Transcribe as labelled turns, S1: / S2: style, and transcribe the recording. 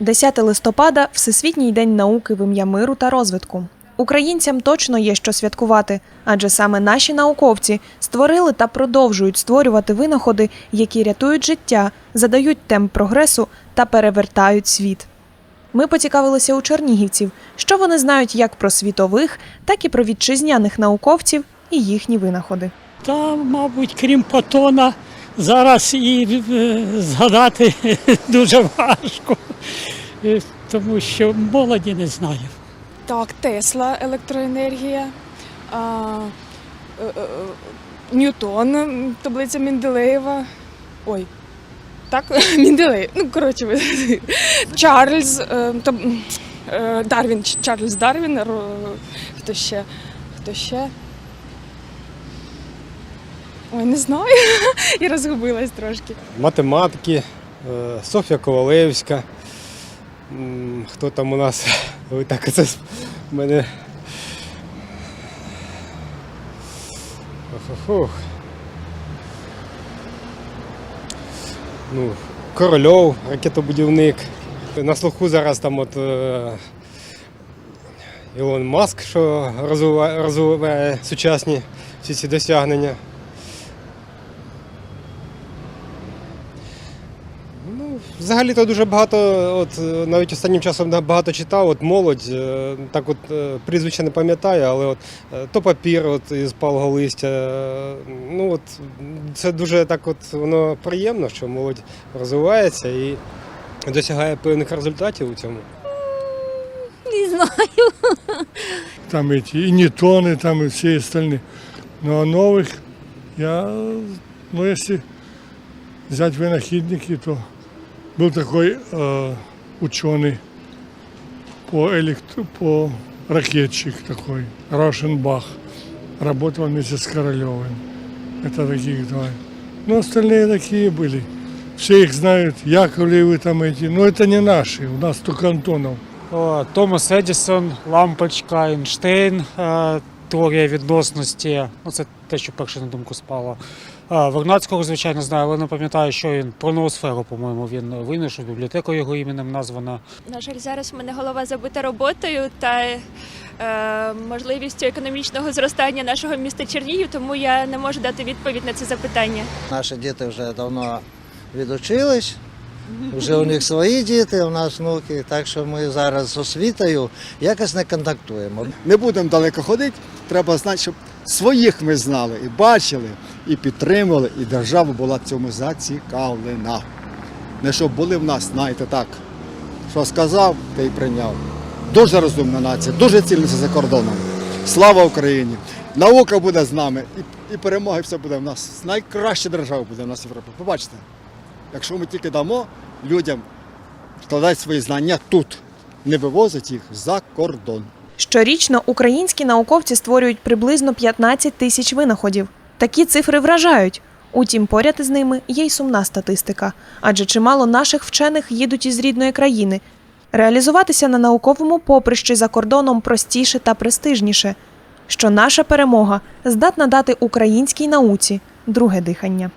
S1: 10 листопада Всесвітній день науки в ім'я миру та розвитку. Українцям точно є що святкувати, адже саме наші науковці створили та продовжують створювати винаходи, які рятують життя, задають темп прогресу та перевертають світ. Ми поцікавилися у чернігівців, що вони знають як про світових, так і про вітчизняних науковців і їхні винаходи.
S2: Та, мабуть, крім Патона, зараз і е, згадати дуже важко, Е, тому що молоді не знаю.
S3: Так, Тесла, електроенергія, а, е, Ньютон, таблиця Менделеєва. Ой. Так, Менделеєв. Ну, коротше. Чарльз, е, Дарвін, Чарльз Дарвін, хто ще? Хто ще? Ой, не знаю. Я розгубилась трошки.
S4: математики, е, Софія Ковалевська. Хто там у нас? Ой, так це мене. Ох-ох-ох. Ну, Корольов, ракетобудівник. На слуху зараз там от е, Ілон Маск, що розвиває, розвиває сучасні всі ці досягнення. взагалі-то дуже багато, от е, навіть останнім часом багато читав, от молодь, е, так от е, прізвища не пам'ятаю, але от е, то папір от із палого листя. е, Ну от це дуже так от воно приємно, що молодь розвивається і досягає певних результатів у цьому.
S5: Не знаю.
S6: там эти и Ньютоны, там и все остальные. Ну а новых я, ну если взять винахидники, то был такой э, ученый по, электро, по ракетчик такой, Рашенбах. Работал вместе с Королевым. Это таких два. Ну, остальные такие были. Все их знают, Яковлевы там эти. Но это не наши, у нас только Антонов.
S7: О, Томас Едісон, лампочка, Ейнштейн, е, теорія відносності. Ну, це те, що перше на думку спало. Е, Вернадського, звичайно, знаю, але не пам'ятаю, що він про ноосферу, по-моєму, він винайшов, бібліотека його іменем названа.
S8: На жаль, зараз у мене голова забита роботою та е, можливістю економічного зростання нашого міста Чернігів, тому я не можу дати відповідь на це запитання.
S9: Наші діти вже давно відучились, вже у них свої діти, у нас внуки, так що ми зараз з освітою якось не контактуємо.
S10: Не будемо далеко ходити, треба знати, щоб своїх ми знали і бачили, і підтримували, і держава була в цьому зацікавлена. Не щоб були в нас, знаєте, так, що сказав, те й прийняв. Дуже розумна нація, дуже цільниця за кордоном. Слава Україні! Наука буде з нами, і, і перемоги все буде в нас. Найкраща держава буде в нас в Європі. Побачите, якщо ми тільки дамо людям вкладати свої знання тут, не вивозити їх за кордон.
S1: Щорічно українські науковці створюють приблизно 15 тисяч винаходів. Такі цифри вражають. Утім, поряд із ними є й сумна статистика, адже чимало наших вчених їдуть із рідної країни. Реалізуватися на науковому поприщі за кордоном простіше та престижніше, що наша перемога здатна дати українській науці друге дихання.